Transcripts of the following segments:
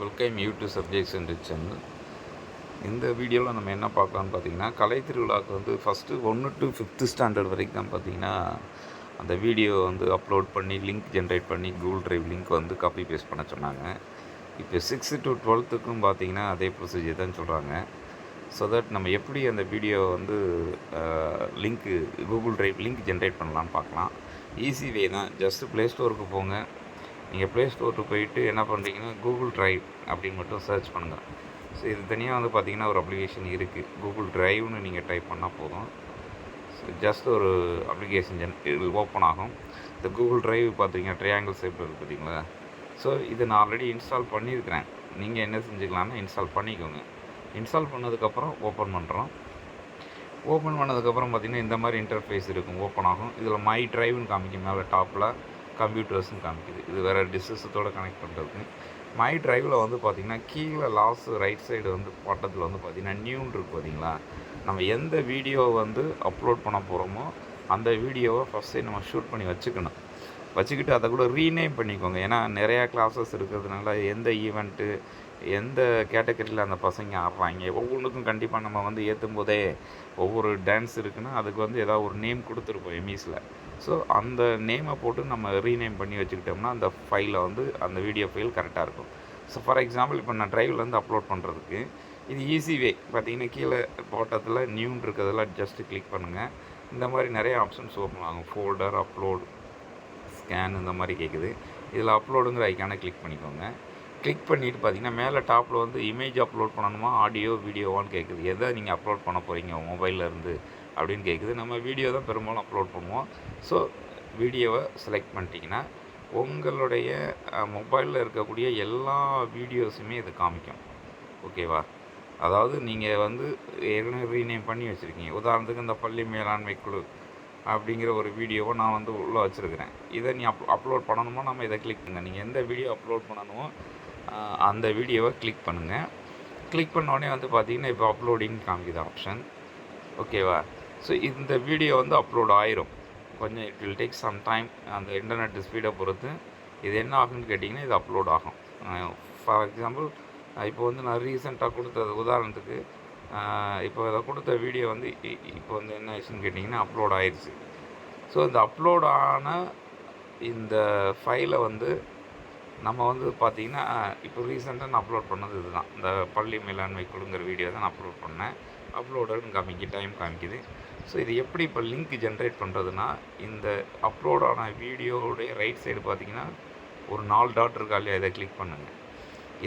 Welcome you to subjects and channel இந்த வீடியோவில் நம்ம என்ன பார்க்கலாம்னு பார்த்தீங்கன்னா கலை திருவிழாவுக்கு வந்து ஃபஸ்ட்டு ஒன்று டு ஃபிஃப்த்து ஸ்டாண்டர்ட் வரைக்கும் தான் பார்த்தீங்கன்னா அந்த வீடியோ வந்து அப்லோட் பண்ணி லிங்க் ஜென்ரேட் பண்ணி கூகுள் ட்ரைவ் லிங்க் வந்து காப்பி பேஸ்ட் பண்ண சொன்னாங்க. இப்போ சிக்ஸ்த்து டு டுவெல்த்துக்கும் பார்த்தீங்கன்னா அதே ப்ரொசீஜர் தான் சொல்கிறாங்க ஸோ தட் நம்ம எப்படி அந்த வீடியோ வந்து லிங்க்கு கூகுள் ட்ரைவ் லிங்க் ஜென்ரேட் பண்ணலான்னு பார்க்கலாம். ஈஸி வே தான். ஜஸ்ட்டு ப்ளே ஸ்டோருக்கு போங்க. நீங்கள் ப்ளே ஸ்டோருக்கு போயிட்டு என்ன பண்ணுறீங்கன்னா கூகுள் ட்ரைவ் அப்படின்னு மட்டும் சர்ச் பண்ணுங்கள் ஸோ இது தனியாக வந்து பார்த்தீங்கன்னா ஒரு அப்ளிகேஷன் இருக்குது கூகுள் ட்ரைவ்னு நீங்கள் டைப் பண்ணால் போதும். ஸோ ஜஸ்ட் ஒரு அப்ளிகேஷன் ஜென் இது ஓப்பன் ஆகும். இந்த கூகுள் ட்ரைவ் பார்த்தீங்கன்னா ட்ரையாங்கிள் ஷேப்பில் இருக்குது பார்த்தீங்களா? ஸோ இதை நான் ஆல்ரெடி இன்ஸ்டால் பண்ணியிருக்கிறேன். நீங்கள் என்ன செஞ்சுக்கலாம்னா இன்ஸ்டால் பண்ணிக்கோங்க. இன்ஸ்டால் பண்ணதுக்கப்புறம் ஓப்பன் பண்ணுறோம். ஓப்பன் பண்ணதுக்கப்புறம் பார்த்திங்கன்னா இந்த மாதிரி இன்டர்ஃபேஸ் இருக்கும். ஓப்பன் ஆகும். இதில் மை ட்ரைவ்னு காமிக்கும். மேலே டாப்பில் கம்ப்யூட்டர்ஸ்னு காமிக்குது. இது வேறு டிஸ்ஸஸத்தோடு கனெக்ட் பண்ணுறதுக்கு மை ட்ரைவில் வந்து பார்த்திங்கன்னா கீழே லாஸ்ட் ரைட் சைடு வந்து பட்டத்தில் வந்து பார்த்திங்கன்னா நியூன்னு இருக்குது பார்த்திங்களா நம்ம எந்த வீடியோ வந்து அப்லோட் பண்ண போகிறோமோ அந்த வீடியோவை ஃபஸ்ட்டே நம்ம ஷூட் பண்ணி வச்சுக்கணும். வச்சுக்கிட்டு அதை கூட ரீநேம் பண்ணிக்கோங்க. ஏன்னா நிறையா கிளாஸஸ் இருக்கிறதுனால எந்த ஈவெண்ட்டு எந்த கேட்டகரியில் அந்த பசங்க ஆடுறாங்க? ஒவ்வொன்றுக்கும் கண்டிப்பாக நம்ம வந்து ஏற்றும் போதே ஒவ்வொரு டான்ஸ் இருக்குன்னா அதுக்கு வந்து ஏதாவது ஒரு நேம் கொடுத்துருப்போம் எம்இஸில் ஸோ அந்த நேமை போட்டு நம்ம ரீநேம் பண்ணி வச்சுக்கிட்டோம்னா அந்த ஃபைலில் வந்து அந்த வீடியோ ஃபைல் கரெக்டாக இருக்கும். ஸோ ஃபார் எக்ஸாம்பிள் இப்போ நான் ட்ரைவ்லேருந்து அப்லோட் பண்ணுறதுக்கு இது ஈஸி வே பார்த்தீங்கன்னா கீழே போட்டத்தில் நியூன் இருக்கிறதெல்லாம் ஜஸ்ட்டு கிளிக் பண்ணுங்கள் இந்த மாதிரி நிறைய ஆப்ஷன்ஸ் ஓப்பன் ஆகும். ஃபோல்டர் அப்லோட் ஸ்கேன் இந்த மாதிரி கேட்குது இதில் அப்லோடுங்கிற ஐக்கானை கிளிக் பண்ணிக்கோங்க. கிளிக் பண்ணிவிட்டு பார்த்தீங்கன்னா மேலே டாப்பில் வந்து இமேஜ் அப்லோட் பண்ணணுமா ஆடியோ வீடியோவான்னு கேட்குது எதை நீங்கள் அப்லோட் பண்ண போகிறீங்க மொபைல்லேருந்து அப்படின்னு கேட்குது நம்ம வீடியோ தான் பெரும்பாலும் அப்லோட் பண்ணுவோம். ஸோ வீடியோவை செலக்ட் பண்ணிட்டீங்கன்னா உங்களுடைய மொபைலில் இருக்கக்கூடிய எல்லா வீடியோஸுமே இது காமிக்கும். ஓகேவா அதாவது நீங்கள் வந்து ஏற்கனவே ரீநேம் பண்ணி வச்சுருக்கீங்க. உதாரணத்துக்கு இந்த பள்ளி மேலாண்மை குழு அப்படிங்கிற ஒரு வீடியோவை நான் வந்து உள்ளே வச்சுருக்கிறேன். இதை நீ அப் அப்லோட் பண்ணணுமோ? நம்ம இதை கிளிக் பண்ணுங்கள் நீங்கள் எந்த வீடியோ அப்லோட் பண்ணணுமோ அந்த வீடியோவை கிளிக் பண்ணுங்கள் கிளிக் பண்ண உடனே வந்து பார்த்தீங்கன்னா இப்போ அப்லோடிங் காமிக்குது ஆப்ஷன் ஓகேவா? ஸோ இந்த வீடியோ வந்து அப்லோட் ஆயிரும். கொஞ்சம் it will take some time அந்த இன்டர்நெட் ஸ்பீடை பொறுத்து இது என்ன ஆகுன்னு கேட்டிங்கன்னா இது அப்லோட் ஆகும். ஃபார் எக்ஸாம்பிள் இப்போ வந்து நான் ரீசெண்டாக கொடுத்தது உதாரணத்துக்கு இப்போ இதை கொடுத்த வீடியோ வந்து இப்போ வந்து என்ன ஆச்சுன்னு கேட்டிங்கன்னா அப்லோட் ஆயிடுச்சு. ஸோ இந்த அப்லோட் ஆன இந்த ஃபைலை வந்து நம்ம வந்து பார்த்திங்கன்னா இப்போ ரீசெண்டாக நான் அப்லோட் பண்ணது இதுதான். இந்த பள்ளி மேலாண்மை குழுங்கிற வீடியோ தான் நான் அப்லோட் பண்ணேன். அப்லோடர்னு காமிக்கு டைம் காமிக்குது. ஸோ இது எப்படி இப்போ லிங்க் ஜென்ரேட் பண்ணுறதுன்னா இந்த அப்லோடான வீடியோவுடைய ரைட் சைடு பார்த்தீங்கன்னா ஒரு நாலு டாட் இருக்கா இல்லையா? இதை கிளிக் பண்ணுங்கள்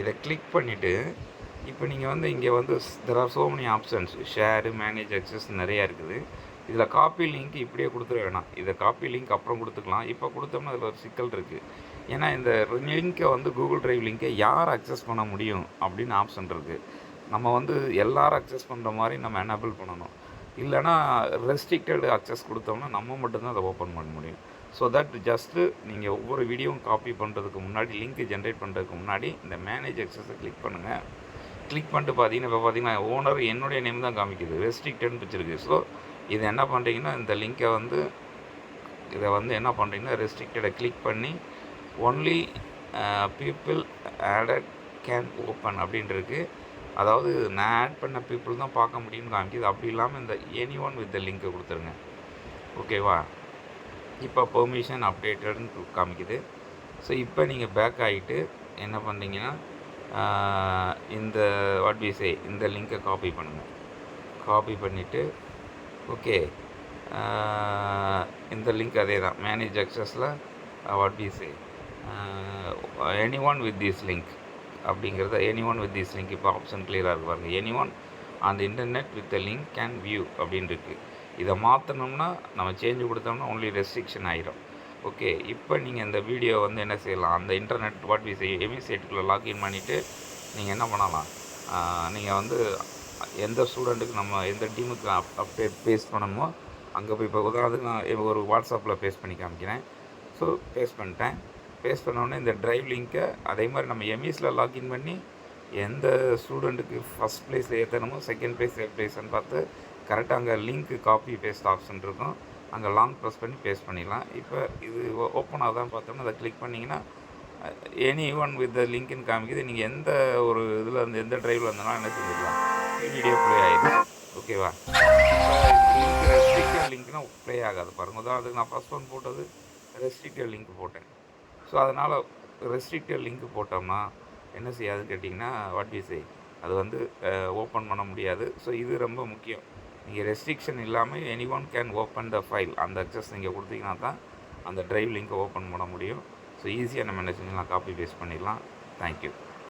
இதை கிளிக் பண்ணிவிட்டு இப்போ நீங்கள் வந்து இங்கே வந்து there are so many options share manage access நிறையா இருக்குது. இதில் காப்பி லிங்க் இப்படியே கொடுத்துட வேணாம். இதை காப்பி லிங்க் அப்புறம் கொடுத்துக்கலாம். இப்போ கொடுத்தோம்னா அதில் ஒரு சிக்கல் இருக்குது ஏன்னா இந்த லிங்க்கை வந்து கூகுள் ட்ரைவ் லிங்க்கை யார் அக்சஸ் பண்ண முடியும் அப்படின்னு ஆப்ஷன் இருக்குது நம்ம வந்து எல்லோரும் அக்சஸ் பண்ணுற மாதிரி நம்ம எனேபிள் பண்ணணும். இல்லைனா ரெஸ்ட்ரிக்டட் அக்சஸ் கொடுத்தோம்னா நம்ம மட்டும்தான் அதை ஓப்பன் பண்ண முடியும். ஸோ தட் ஜஸ்ட்டு நீங்கள் ஒவ்வொரு வீடியோவும் காப்பி பண்ணுறதுக்கு முன்னாடி லிங்க் ஜென்ரேட் பண்ணுறதுக்கு முன்னாடி இந்த மேனேஜ் அக்சஸை கிளிக் பண்ணுங்கள் கிளிக் பண்ணிட்டு பார்த்தீங்கன்னா இப்போ பார்த்தீங்கன்னா ஓனர் என்னுடைய நேம் தான் காமிக்குது. ரெஸ்ட்ரிக்டட்னு வச்சுருக்கு. ஸோ இது என்ன பண்ணுறீங்கன்னா இந்த லிங்க்கை வந்து இதை வந்து என்ன பண்ணுறீங்கன்னா ரெஸ்ட்ரிக்டடை கிளிக் பண்ணி only people added can open அப்படின்ட்டுருக்கு அதாவது நான் ஆட் பண்ண பீப்புள் தான் பார்க்க முடியும்னு காமிக்குது. அப்படி இல்லாமல் இந்த எனி ஒன் வித் த லிங்க்கை கொடுத்துருங்க. ஓகேவா இப்போ பெர்மிஷன் அப்டேட்டட்னு காமிக்குது. ஸோ இப்போ நீங்கள் பேக் ஆகிட்டு என்ன பண்ணுறீங்கன்னா uh, இந்த வாட் பி சே இந்த லிங்க்கை காப்பி பண்ணுங்கள் காப்பி பண்ணிவிட்டு ஓகே uh, இந்த லிங்க் அதே தான் manage அக்சஸில் what be say anyone with this link அப்படிங்கிறத any one with this link இப்போ ஆப்ஷன் கிளியராக இருக்கு பாருங்கள் எனி ஒன் அந்த internet with the link can view அப்படின்னு இருக்குது இதை மாற்றினோம்னா நம்ம சேஞ்சு கொடுத்தோம்னா ஒன்லி ரெஸ்ட்ரிக்ஷன் ஆகிரும் ஓகே இப்போ நீங்கள் இந்த வீடியோ வந்து என்ன செய்யலாம்? அந்த இன்டர்நெட் வாட் வி எமி எமிசேட்டுக்குள்ளே லாக்இன் பண்ணிவிட்டு நீங்கள் என்ன பண்ணலாம்? நீங்கள் வந்து எந்த ஸ்டூடெண்ட்டுக்கு நம்ம எந்த டீமுக்கு அப் அப்டேட் பேஸ் பண்ணணுமோ அங்கே போய் இப்போ உதாரணத்துக்கு நான் ஒரு வாட்ஸ்அப்பில் பேஸ் பண்ணி காமிக்கிறேன். ஸோ பேஸ் பண்ணிட்டேன். பேஸ்ட் பண்ணோடனே இந்த ட்ரைவ் லிங்க்கை அதே மாதிரி நம்ம எம்இஸில் லாக்இன் பண்ணி எந்த ஸ்டூடெண்ட்டுக்கு ஃபஸ்ட் ப்ளேஸில் ஏற்றணுமோ செகண்ட் ப்ளேஸ் தேர்ட் ப்ளேஸ்னு பார்த்து கரெக்டாக அங்கே லிங்க்கு காப்பி பேஸ்ட் ஆப்ஷன் இருக்கும். அங்கே லாங் ப்ரெஸ் பண்ணி பேஸ்ட் பண்ணிடலாம். இப்போ இது ஓப்பன் ஆகுதான்னு பார்த்தோம்னா அதை கிளிக் பண்ணிங்கன்னா எனி ஒன் வித் லிங்க்னு காமிக்குது. நீங்கள் எந்த ஒரு இதில் இருந்து எந்த ட்ரைவில் இருந்தாலும் என்ன செஞ்சுக்கலாம் வீடியோ ப்ளே ஆகிடும் ஓகேவா ரெஸ்ட்ரிக்டட் லிங்க்னால் ப்ளே ஆகாது. பாருங்கள் உதாரணத்துக்கு நான் ஃபஸ்ட் ஒன் போட்டது ரெஸ்ட்ரிக்டட் லிங்க் போட்டேன். ஸோ அதனால் ரெஸ்ட்ரிக்டட் லிங்க் போட்டோம்னா என்ன செய்யாதுன்னு கேட்டிங்கன்னா வாட் யூ சே அது வந்து ஓப்பன் பண்ண முடியாது. ஸோ இது ரொம்ப முக்கியம். நீங்கள் ரெஸ்ட்ரிக்ஷன் இல்லாமல் anyone can open the file அந்த அக்சஸ் நீங்கள் கொடுத்தீங்கன்னா தான் அந்த ட்ரைவ் லிங்க்கை ஓப்பன் பண்ண முடியும். ஸோ ஈஸியாக நம்ம என்ன செஞ்சலாம் காப்பி பேஸ்ட் பண்ணிடலாம். Thank you